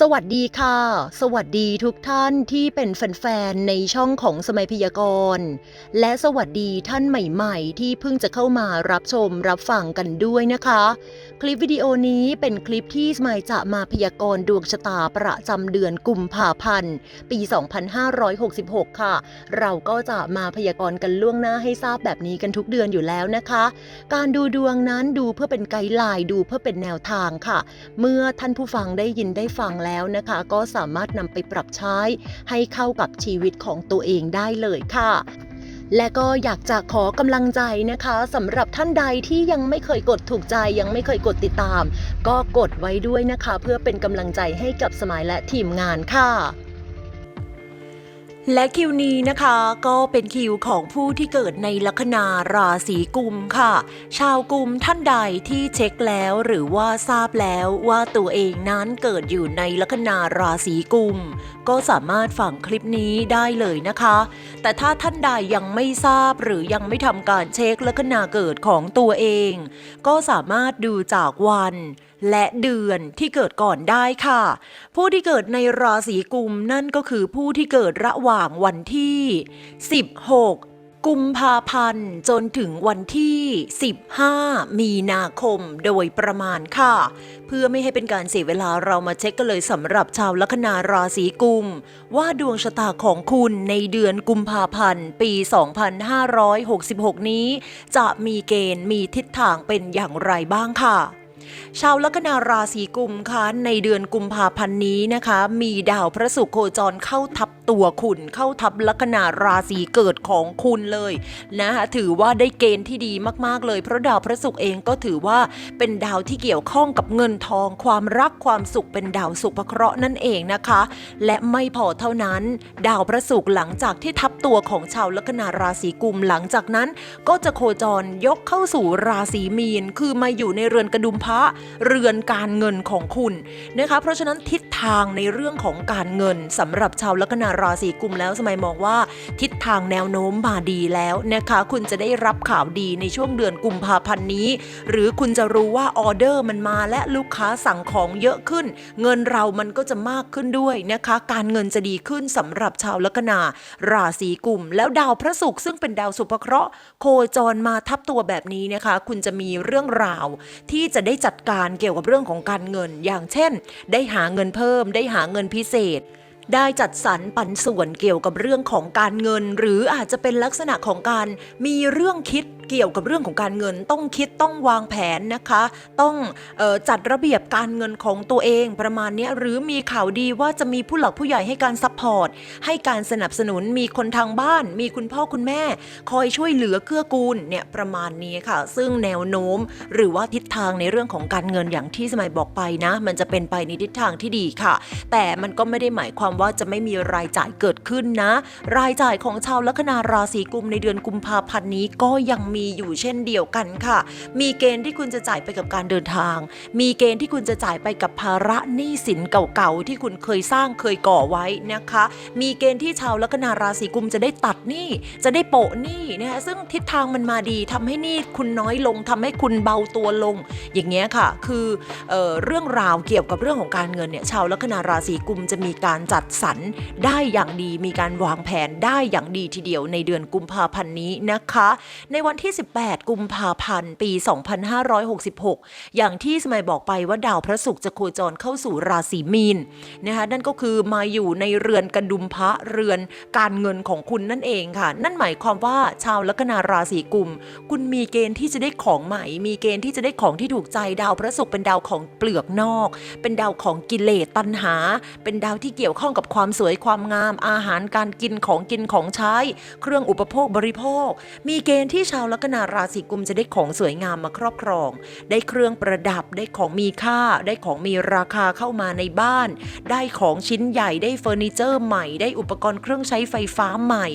สวัสดีค่ะ สวัสดีทุกท่านที่เป็นแฟนๆ ในช่องของสมัยพยากรณ์ และสวัสดีท่านใหม่ๆ ที่เพิ่งจะเข้ามารับชมรับฟังกันด้วยนะคะ คลิปวิดีโอนี้เป็นคลิปที่สมัยจะมาพยากรณ์ดวงชะตาประจำเดือนกุมภาพันธ์ ปี 2566 ค่ะ เราก็จะมาพยากรณ์กันล่วงหน้าให้ทราบแบบนี้กันทุกเดือนอยู่แล้วนะคะ การดูดวงนั้นดูเพื่อเป็นไกด์ไลน์ดูเพื่อเป็นแนวทางค่ะ เมื่อท่านผู้ฟังได้ยินได้ฟังแล้วนะคะ ก็สามารถนำไปปรับใช้ให้เข้ากับชีวิตของตัวเองได้เลยค่ะและก็อยากจะขอกำลังใจนะคะสำหรับท่านใดที่ยังไม่เคยกดถูกใจยังไม่เคยกดติดตาม ก็กดไว้ด้วยนะคะ เพื่อเป็นกำลังใจให้กับสมัยและทีมงานค่ะ และคิวนี้นะคะก็เป็นคิวของผู้ที่เกิดในลัคนาราศีกุมค่ะ ชาวกุมท่านใดที่เช็คแล้วหรือว่าทราบแล้วว่าตัวเองนั้นเกิดอยู่ในลัคนาราศีกุม ก็สามารถฟังคลิปนี้ได้เลยนะคะ แต่ถ้าท่านใดยังไม่ทราบหรือยังไม่ทำการเช็คลัคนาเกิดของตัวเอง ก็สามารถดูจากวันและเดือนที่เกิดก่อนได้ค่ะ ผู้ที่เกิดในราศีกุมนั่นก็คือผู้ที่เกิดระหว่างวันที่ 16 กุมภาพันธ์ จนถึงวันที่ 15 มีนาคมโดยประมาณค่ะ เพื่อไม่ให้เป็นการเสียเวลาเรามาเช็คกันเลยสำหรับชาวลัคนาราศีกุม ว่าดวงชะตาของคุณในเดือนกุมภาพันธ์ ปี 2566 นี้ จะมีเกณฑ์มีทิศทางเป็นอย่างไรบ้างค่ะ ชาวลัคนาราศีกุมคะในเดือนกุมภาพันธ์นี้นะคะ มีดาวพระศุกร์โคจรเข้าทับตัวคุณเข้าทับลัคนาราศีเกิดของคุณเลยนะคะถือว่าได้เกณฑ์ที่ดีมากๆเลย เพราะดาวพระศุกร์เองก็ถือว่าเป็นดาวที่เกี่ยวข้องกับเงินทอง ความรักความสุขเป็นดาวสุภเคราะห์นั่นเองนะคะ และไม่พอเท่านั้น ดาวพระศุกร์หลังจากที่ทับตัวของชาวลัคนาราศีกุมหลังจากนั้น ก็จะโคจรยกเข้าสู่ราศีมีนคือมาอยู่ในเรือนกระดุมพระเรือนการเงินของคุณนะคะเพราะฉะนั้นทิศทางในเรื่องของการเงินสำหรับชาวลัคนาราศีกุมแล้วสมัยมองว่า ทิศทางแนวโน้มมาดีแล้วนะคะคุณจะได้รับข่าวดีในช่วงเดือนกุมภาพันธ์นี้ หรือคุณจะรู้ว่าออเดอร์มันมาและลูกค้าสั่งของเยอะขึ้น เงินเรามันก็จะมากขึ้นด้วยนะคะ การเงินจะดีขึ้นสำหรับชาวลัคนาราศีกุม แล้วดาวพระศุกร์ซึ่งเป็นดาวสุภเคราะห์โคจรมาทับตัวแบบนี้นะคะ คุณจะมีเรื่องราวที่จะได้จัดการเกี่ยวกับเรื่องของการเงิน อย่างเช่น ได้หาเงินเพิ่ม ได้หาเงินพิเศษ ได้จัดสรรปันส่วนเกี่ยวกับเรื่องของการเงิน หรืออาจจะเป็นลักษณะของการมีเรื่องคิด เกี่ยวกับเรื่องของการเงินต้องคิดต้องวางแผนนะคะ ต้องออจัดระเบียบการเงินของตัวเองประมาณนี้หรือมีข่าวดีว่าจะมีผู้หลักผู้ใหญ่ให้การซัพพอร์ตให้การสนับสนุนมีคนทางบ้าน มีคุณพ่อคุณแม่ คอยช่วยเหลือเกื้อกูลเนี่ยประมาณนี้ค่ะ ซึ่งแนวโน้มหรือว่าทิศทางในเรื่องของการเงินอย่างที่สมัยบอกไปนะ มันจะเป็นไปในทิศทางที่ดีค่ะ แต่มันก็ไม่ได้หมายความว่าจะไม่มีรายจ่ายเกิดขึ้นนะ รายจ่ายของชาวลัคนาราศีกุมในเดือนกุมภาพันธ์นี้ก็ยังมีีอยู่เช่นเดียวกันค่ะ มีเกณฑ์ที่คุณจะจ่ายไปกับการเดินทาง มีเกณฑ์ที่คุณจะจ่ายไปกับภาระหนี้สินเก่าๆที่คุณเคยสร้างเคยก่อไว้นะคะ มีเกณฑ์ที่ชาวลัคนาราศีกุมจะได้ตัดหนี้จะได้โปะหนี้นะคะซึ่งทิศทางมันมาดีทำให้หนี้คุณน้อยลงทำให้คุณเบาตัวลง อย่างเงี้ยค่ะ คือเออเรื่องราวเกี่ยวกับเรื่องของการเงินเนี่ยชาวลัคนาราศีกุมจะมีการจัดสรรได้อย่างดีมีการวางแผนได้อย่างดีทีเดียวในเดือนกุมภาพันธ์นี้นะคะ ในวันที่18 กุมภาพันธ์ ปี 2566 อย่างที่สมัยบอกไปว่าดาวพระศุกร์จะโคจรเข้าสู่ราศีมีนนะคะนั่นก็คือมาอยู่ในเรือนกระดุมพระเรือนการเงินของคุณนั่นเองค่ะ นั่นหมายความว่าชาวลัคนาราศีกุม คุณมีเกณฑ์ที่จะได้ของใหม่ มีเกณฑ์ที่จะได้ของที่ถูกใจดาวพระศุกร์เป็นดาวของเปลือกนอก เป็นดาวของกิเลสตัณหา เป็นดาวที่เกี่ยวข้องกับความสวยความงาม อาหารการกินของกินของใช้ เครื่องอุปโภคบริโภค มีเกณฑ์ที่ชาวลัคนาราศีกุมจะได้ของสวยงามมาครอบครอง ได้เครื่องประดับได้ของมีค่า ได้ของมีราคาเข้ามาในบ้าน ได้ของชิ้นใหญ่ได้เฟอร์นิเจอร์ใหม่ ได้อุปกรณ์เครื่องใช้ไฟฟ้าใหม่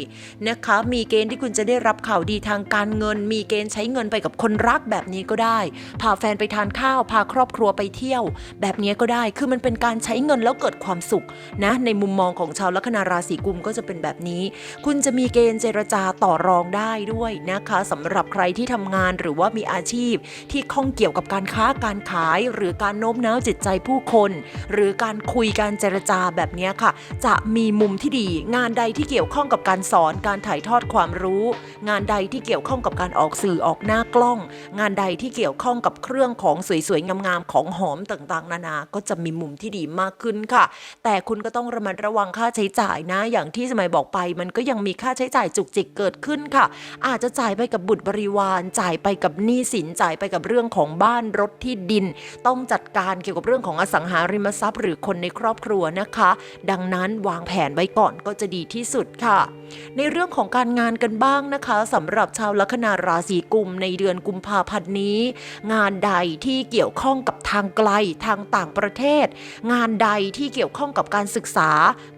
นะคะ มีเกณฑ์ที่คุณจะได้รับข่าวดีทางการเงิน มีเกณฑ์ใช้เงินไปกับคนรักแบบนี้ก็ได้ พาแฟนไปทานข้าว พาครอบครัวไปเที่ยว แบบนี้ก็ได้ คือมันเป็นการใช้เงินแล้วเกิดความสุขนะในมุมมองของชาวลัคนาราศีกุมก็จะเป็นแบบนี้ คุณจะมีเกณฑ์เจรจาต่อรองได้ด้วยนะคะสำำหรับใครที่ทำงานหรือว่ามีอาชีพ ที่ข้องเกี่ยวกับการค้าการขาย หรือการโน้มน้าวจิตใจผู้คน หรือการคุยการเจรจาแบบนี้ค่ะ จะมีมุมที่ดี งานใดที่เกี่ยวข้องกับการสอนการถ่ายทอดความรู้ งานใดที่เกี่ยวข้องกับการออกสื่อออกหน้ากล้อง งานใดที่เกี่ยวข้องกับเครื่องของสวยๆงามๆของหอมต่างๆ นานา ก็จะมีมุมที่ดีมากขึ้นค่ะ แต่คุณก็ต้องระมัดระวังค่าใช้จ่ายนะ อย่างที่สมัยบอกไป มันก็ยังมีค่าใช้จ่ายจุกจิกเกิดขึ้นค่ะ อาจจะจ่ายไปกับบุตรบริวารจ่ายไปกับหนี้สินจ่ายไปกับเรื่องของบ้านรถที่ดิน ต้องจัดการเกี่ยวกับเรื่องของอสังหาริมทรัพย์ หรือคนในครอบครัวนะคะ ดังนั้นวางแผนไว้ก่อนก็จะดีที่สุดค่ะ ในเรื่องของการงานกันบ้างนะคะสำหรับชาวลัคนาราศีกุมในเดือนกุมภาพันธ์นี้ งานใดที่เกี่ยวข้องกับทางไกลทางต่างประเทศ งานใดที่เกี่ยวข้องกับการศึกษา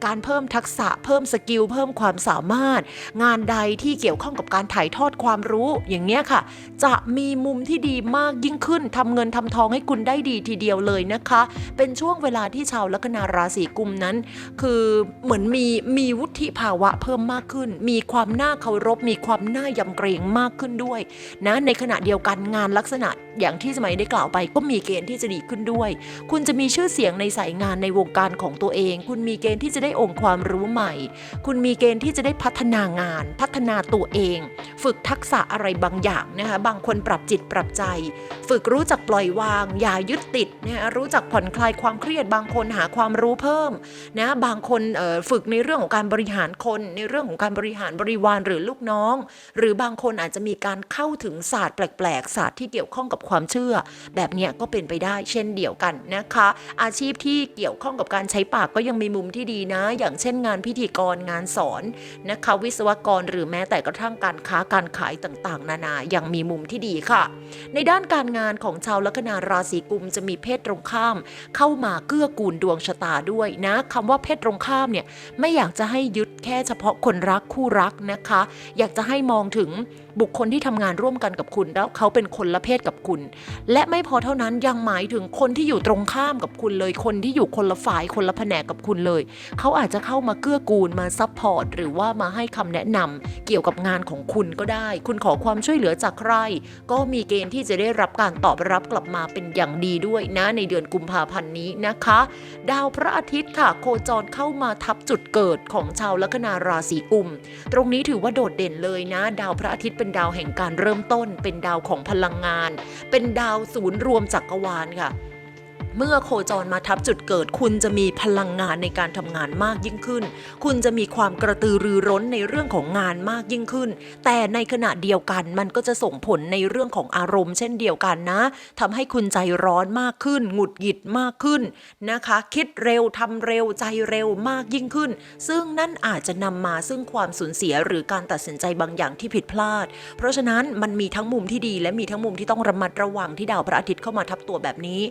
การเพิ่มทักษะเพิ่มสกิลเพิ่มความสามารถ งานใดที่เกี่ยวข้องกับการถ่ายทอดความรู้อย่างเงี้ยค่ะ จะมีมุมที่ดีมากยิ่งขึ้นทำเงินทำทองให้คุณได้ดีทีเดียวเลยนะคะ เป็นช่วงเวลาที่ชาวลัคนาราศีกุมนั้น คือเหมือนมีมีวุฒิภาวะเพิ่มมากขึ้น มีความน่าเคารพ มีความน่ายำเกรงมากขึ้นด้วยนะในขณะเดียวกันงานลักษณะ อย่างที่สมัยได้กล่าวไปก็มีเกณฑ์ที่จะดีขึ้นด้วย คุณจะมีชื่อเสียงในสายงานในวงการของตัวเอง คุณมีเกณฑ์ที่จะได้องค์ความรู้ใหม่ คุณมีเกณฑ์ที่จะได้พัฒนางาน พัฒนาตัวเอง ฝึกทักษะอะไรบางอย่างนะคะบางคนปรับจิตปรับใจ ฝึกรู้จักปล่อยวาง อย่ายึดติดนะคะรู้จักผ่อนคลายความเครียดบางคนหาความรู้เพิ่มนะบางคนฝึกในเรื่องของการบริหารคน ในเรื่องของการบริหารบริวารหรือลูกน้อง หรือบางคนอาจจะมีการเข้าถึงศาสตร์แปลกๆศาสตร์ที่เกี่ยวข้องกับความเชื่อ แบบนี้ก็เป็นไปได้เช่นเดียวกันนะคะ อาชีพที่เกี่ยวข้องกับการใช้ปากก็ยังมีมุมที่ดีนะ อย่างเช่นงานพิธีกรงานสอนนะคะ วิศวกรหรือแม้แต่กระทั่งการค้าการขายต่างๆ นานายังมีมุมที่ดีค่ะ ในด้านการงานของชาวลัคนาราศีกุมจะมีเพศตรงข้าม เข้ามาเกื้อกูลดวงชะตาด้วยนะคำว่าเพศตรงข้ามเนี่ยไม่อยากจะให้ยึดแค่เฉพาะคนรักคู่รักนะคะ อยากจะให้มองถึง บุคคลที่ทำงานร่วมกันกับคุณ แล้วเขาเป็นคนละเพศกับคุณ และไม่พอเท่านั้นยังหมายถึงคนที่อยู่ตรงข้ามกับคุณเลย คนที่อยู่คนละฝ่ายคนละแผนกกับคุณเลย เขาอาจจะเข้ามาเกื้อกูลมาซัพพอร์ตหรือว่ามาให้คำแนะนำเกี่ยวกับงานของคุณก็ได้ คุณขอความช่วยเหลือจากใคร ก็มีเกณฑ์ที่จะได้รับการตอบรับกลับมาเป็นอย่างดีด้วยนะในเดือนกุมภาพันธ์นี้นะคะ ดาวพระอาทิตย์ค่ะ โคจรเข้ามาทับจุดเกิดของชาวลัคนาราศีกุม ตรงนี้ถือว่าโดดเด่นเลยนะ ดาวพระอาทิตย์เป็นดาวแห่งการเริ่มต้น เป็นดาวของพลังงาน เป็นดาวศูนย์รวมจักรวาลค่ะ เมื่อโคจรมาทับจุดเกิด คุณจะมีพลังงานในการทำงานมากยิ่งขึ้น คุณจะมีความกระตือรือร้นในเรื่องของงานมากยิ่งขึ้น แต่ในขณะเดียวกันมันก็จะส่งผลในเรื่องของอารมณ์เช่นเดียวกันนะทำให้คุณใจร้อนมากขึ้น หงุดหงิดมากขึ้นนะคะ คิดเร็วทำเร็วใจเร็วมากยิ่งขึ้น ซึ่งนั่นอาจจะนำมาซึ่งความสูญเสียหรือการตัดสินใจบางอย่างที่ผิดพลาด เพราะฉะนั้นมันมีทั้งมุมที่ดี และมีทั้งมุมที่ต้องระมัดระวังที่ดาวพระอาทิตย์เข้ามาทับตัวแบบนี้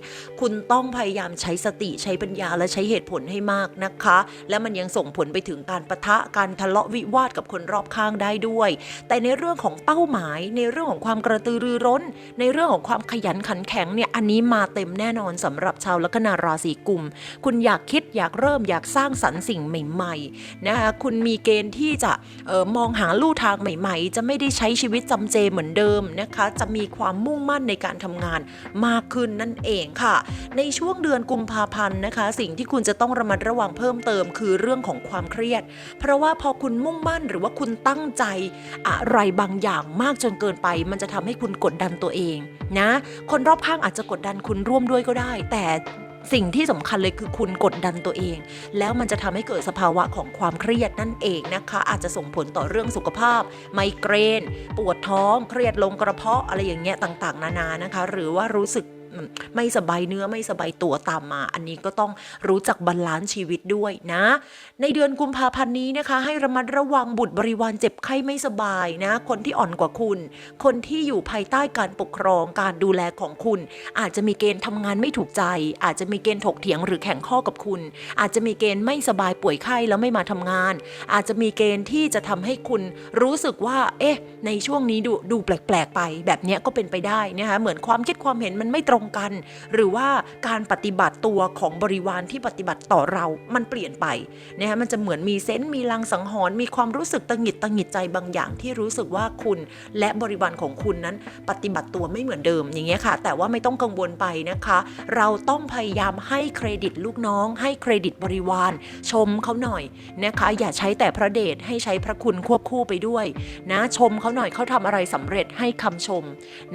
คุณต้องพยายามใช้สติใช้ปัญญาและใช้เหตุผลให้มากนะคะ และมันยังส่งผลไปถึงการประทะการทะเลาะวิวาทกับคนรอบข้างได้ด้วย แต่ในเรื่องของเป้าหมาย ในเรื่องของความกระตือรือร้น ในเรื่องของความขยันขันแข็งเนี่ยอันนี้มาเต็มแน่นอนสำหรับชาวลัคนาราศีกุม คุณอยากคิดอยากเริ่มอยากสร้างสรรค์สิ่งใหม่ๆนะคะคุณมีเกณฑ์ที่จะเออมองหาลู่ทางใหม่ ๆ จะไม่ได้ใช้ชีวิตจำเจเหมือนเดิมนะคะ จะมีความมุ่งมั่นในการทำงานมากขึ้นนั่นเองค่ะ ในในช่วงเดือนกุมภาพันธ์นะคะ สิ่งที่คุณจะต้องระมัดระวังเพิ่มเติมคือเรื่องของความเครียด เพราะว่าพอคุณมุ่งมั่นหรือว่าคุณตั้งใจอะไรบางอย่างมากจนเกินไป มันจะทำให้คุณกดดันตัวเองนะ คนรอบข้างอาจจะกดดันคุณร่วมด้วยก็ได้ แต่สิ่งที่สำคัญเลยคือคุณกดดันตัวเอง แล้วมันจะทำให้เกิดสภาวะของความเครียดนั่นเองนะคะ อาจจะส่งผลต่อเรื่องสุขภาพ ไมเกรน ปวดท้อง เครียดลงกระเพาะอะไรอย่างเงี้ยต่างๆ นานานะคะ หรือว่ารู้สึก ไม่สบายเนื้อไม่สบายตัวตามมา อันนี้ก็ต้องรู้จักบาลานซ์ชีวิตด้วยนะ ในเดือนกุมภาพันธ์นี้นะคะ ให้ระมัดระวังบุตรบริวารเจ็บไข้ไม่สบายนะ คนที่อ่อนกว่าคุณ คนที่อยู่ภายใต้การปกครองการดูแลของคุณ อาจจะมีเกณฑ์ทำงานไม่ถูกใจ อาจจะมีเกณฑ์ถกเถียงหรือแข่งข้อกับคุณ อาจจะมีเกณฑ์ไม่สบายป่วยไข้แล้วไม่มาทำงาน อาจจะมีเกณฑ์ที่จะทำให้คุณรู้สึกว่า เอ๊ะ ในช่วงนี้ดูดูแปลกๆไป แบบนี้ก็เป็นไปได้นะคะเหมือนความคิดความเห็นมันไม่ตรงรงกัน หรือว่าการปฏิบัติตัวของบริวารที่ปฏิบัติต่อเรามันเปลี่ยนไปนะฮะมันจะเหมือนมีเซนส์มีลังสังหรณ์มีความรู้สึกตังหงิดตังหงิดใจบางอย่างที่รู้สึกว่าคุณและบริวารของคุณนั้นปฏิบัติตัวไม่เหมือนเดิมอย่างเงี้ยค่ะ แต่ว่าไม่ต้องกังวลไปนะคะ เราต้องพยายามให้เครดิตลูกน้อง ให้เครดิตบริวารชมเขาหน่อยนะคะ อย่าใช้แต่พระเดชให้ใช้พระคุณควบคู่ไปด้วยนะชมเขาหน่อยเขาทำอะไรสำเร็จให้คำชม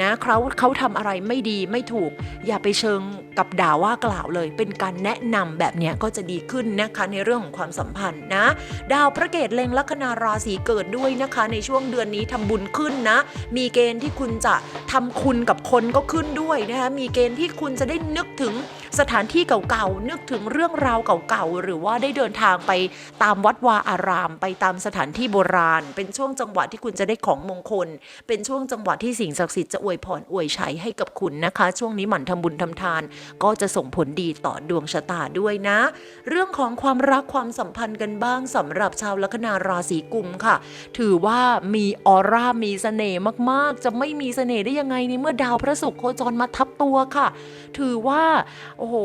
นะเขาเขาทำอะไรไม่ดีไม่ถูกอย่าไปเชิงกับด่าว่ากล่าวเลย เป็นการแนะนำแบบนี้ก็จะดีขึ้นนะคะในเรื่องของความสัมพันธ์นะ ดาวพระเกตเล็งลัคนาราศีเกิดด้วยนะคะ ในช่วงเดือนนี้ทำบุญขึ้นนะ มีเกณฑ์ที่คุณจะทำคุณกับคนก็ขึ้นด้วยนะคะมีเกณฑ์ที่คุณจะได้นึกถึงสถานที่เก่าๆนึกถึงเรื่องราวเก่าๆหรือว่าได้เดินทางไปตามวัดวาอาราม ไปตามสถานที่โบราณ เป็นช่วงจังหวะที่คุณจะได้ของมงคล เป็นช่วงจังหวะที่สิ่งศักดิ์สิทธิ์จะอวยพรอวยชัยให้กับคุณนะคะ ช่วงนี้หมั่นทำบุญทำทาน ก็จะส่งผลดีต่อดวงชะตาด้วยนะ เรื่องของความรักความสัมพันธ์กันบ้างสำหรับชาวลัคนาราศีกุมค่ะ ถือว่ามีออร่ามีเสน่ห์มากๆ จะไม่มีเสน่ห์ได้ยังไงในเมื่อดาวพระศุกร์โคจรมาทับตัวค่ะ ถือว่าโอ้โห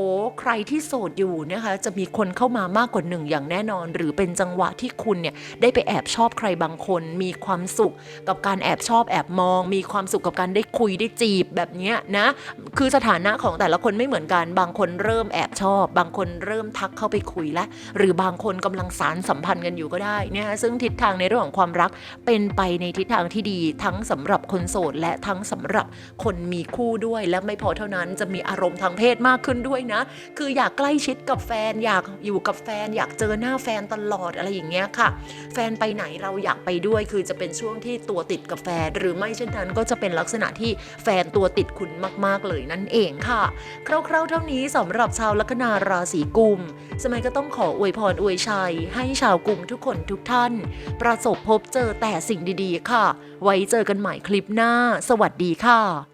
ใครที่โสดอยู่นะคะจะมีคนเข้ามามากกว่าหนึ่งอย่างแน่นอน หรือเป็นจังหวะที่คุณเนี่ยได้ไปแอบชอบใครบางคน มีความสุขกับการแอบชอบแอบมอง มีความสุขกับการได้คุยได้จีบแบบนี้นะ คือสถานะของแต่ละคนไม่เหมือนกัน บางคนเริ่มแอบชอบ บางคนเริ่มทักเข้าไปคุยแล้วหรือบางคนกำลังสารสัมพันธ์กันอยู่ก็ได้นะคะซึ่งทิศทางในเรื่องของความรักเป็นไปในทิศทางที่ดีทั้งสำหรับคนโสดและทั้งสำหรับคนมีคู่ด้วยและไม่พอเท่านั้นจะมีอารมณ์ทางเพศมากขึ้นด้วยนะ คืออยากใกล้ชิดกับแฟน อยากอยู่กับแฟน อยากเจอหน้าแฟนตลอดอะไรอย่างเงี้ยค่ะ แฟนไปไหนเราอยากไปด้วยคือจะเป็นช่วงที่ตัวติดกับแฟน หรือไม่เช่นนั้นก็จะเป็นลักษณะที่แฟนตัวติดคุณมาก ๆเลยนั่นนั่นเองค่ะ คร่าวๆเท่านี้สำหรับชาวลัคนาราศีกุม สมัยก็ต้องขออวยพรอวยชัย ให้ชาวกุมทุกคนทุกท่าน ประสบพบเจอแต่สิ่งดีๆ ค่ะ ไว้เจอกันใหม่คลิปหน้า สวัสดีค่ะ